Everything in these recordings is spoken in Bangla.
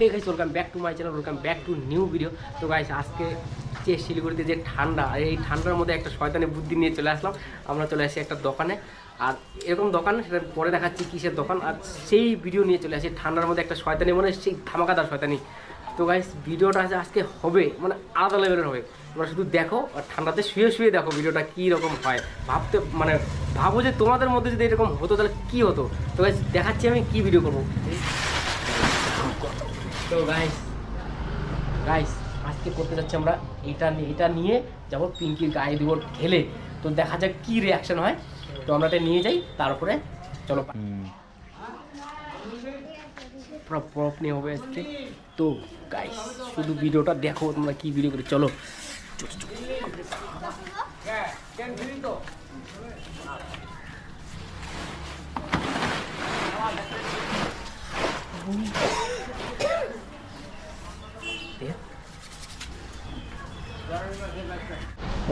Hey guys welcome back to my channel welcome back to new video তো গাইস আজকে যে শিলিগুড়িতে যে ঠান্ডা, এই ঠান্ডার মধ্যে একটা শয়তানি বুদ্ধি নিয়ে চলে আসলাম। আমরা চলে আসি একটা দোকানে। আর এরকম দোকান, সেটা পরে দেখাচ্ছি কিসের দোকান। আর সেই ভিডিও নিয়ে চলে আসি, ঠান্ডার মধ্যে একটা শয়তানি মানে সেই ধামাকাদার শয়তানি। তো গাইস ভিডিওটা আজকে হবে মানে আলাদা লেভেলের হবে। তোমরা শুধু দেখো, আর ঠান্ডাতে শুয়ে শুয়ে দেখো ভিডিওটা কী রকম হয়। ভাবতে মানে ভাবো যে তোমাদের মধ্যে যদি এরকম হতো, তাহলে কী হতো? তো গাইস দেখাচ্ছি আমি কী ভিডিও করব। তো গাইস গাইস আজকে করতে যাচ্ছি আমরা এটা এটা নিয়ে যাব পিঙ্কির গায়ে দিব ঢেলে। তো দেখা যাক কি রিয়াকশন হয়। তো আমরা এটা নিয়ে যাই তারপরে চলো পুরো প্রপ নিয়ে হবে আজকে। তো গাইস শুধু ভিডিওটা দেখো তোমরা কি ভিডিও করে চলো চলো, চলো। দেখ।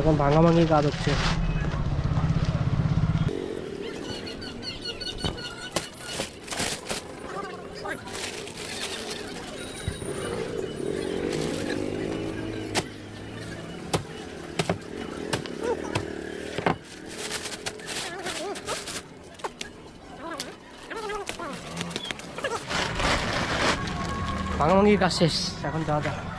এখন ভাঙাভাঙি কাজ হচ্ছে ভাঙাভাঙির কাজ শেষ এখন যাওয়া যাক।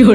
দেখো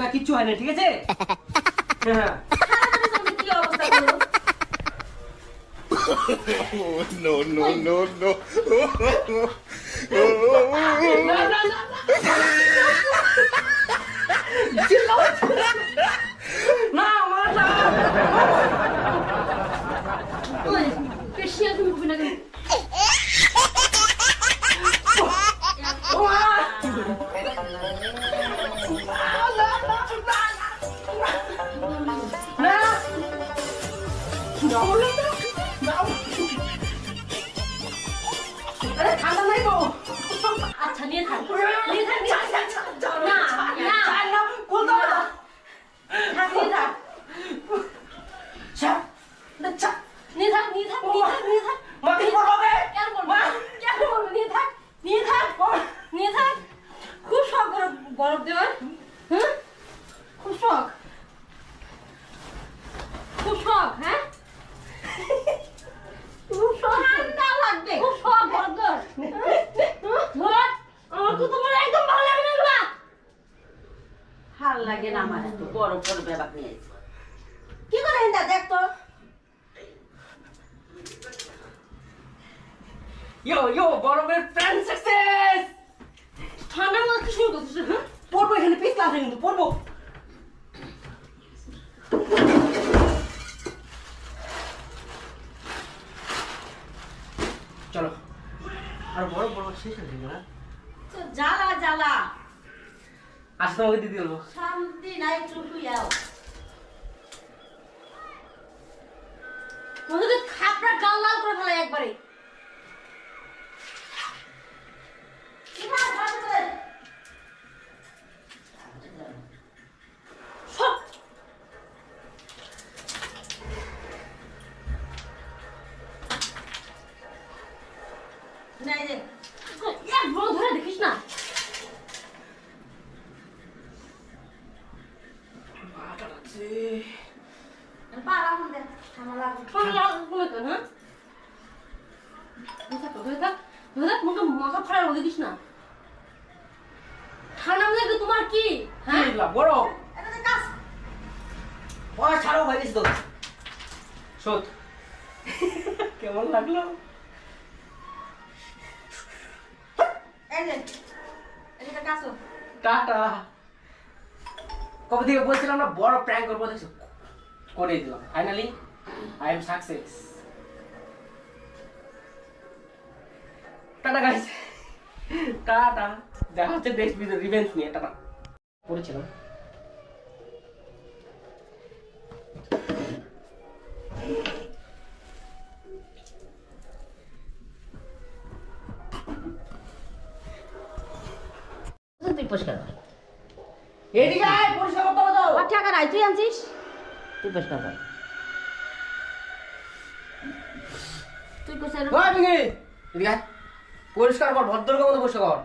না কিচ্ছু হয় না ঠিক আছে হ্যাঁ কি অবস্থা Oh, no, no, no, no. ঠান্ডা নাই গো আচ্ছা নিয়ে থাক নিয়ে থাক না বড় বড় ব্যাপার নিয়ে। কি করে হিন্দা দেখ তো। ইয়ো ইয়ো বরফের প্ল্যান সাকসেস ঠান্ডার মধ্যে কি শুরু করছিস হ্যাঁ? পড়ব এখানে পিছলা আছে কিন্তু পড়ব। চলো আর বড় বড় শেষ হয়ে না? তো জ্বালা জ্বালা। আজ তোমাকে দিদি শান্তি নাই চুপি যাও খাপড়া গাল লাল করে ফেলে একবারে। সব নাই রে এক বড় ধরে দেখিস না পারা আমাদের আমার লাগবে কেন হ্যাঁ ধরে থাক, ধরে থাক, মুখে মাথা ফাড়ার দেখিস না। ঠান্ডা মধ্যে তোমার কি? বড়। এটা তো কাজ। বড় ছাড়ো ভাই তো সত কেমন লাগল? টাটা। কবে থেকে বলছিলাম না বড় প্র্যাঙ্ক করব দেখছ? করে দিলাম। Finally I am success tata guys tata দেখা হচ্ছে নেক্সট ভিডিও রিভেঞ্জ নিয়ে। টাটা পড়েছিলাম। তুই পরিষ্কার কর। এদিকে আয় পরিষ্কার করতে হবে তো। আর টাকা নাই তুই আনছিস? তুই পরিষ্কার কর। পরিষ্কার কর ভদ্র মতো পরিষ্কার কর।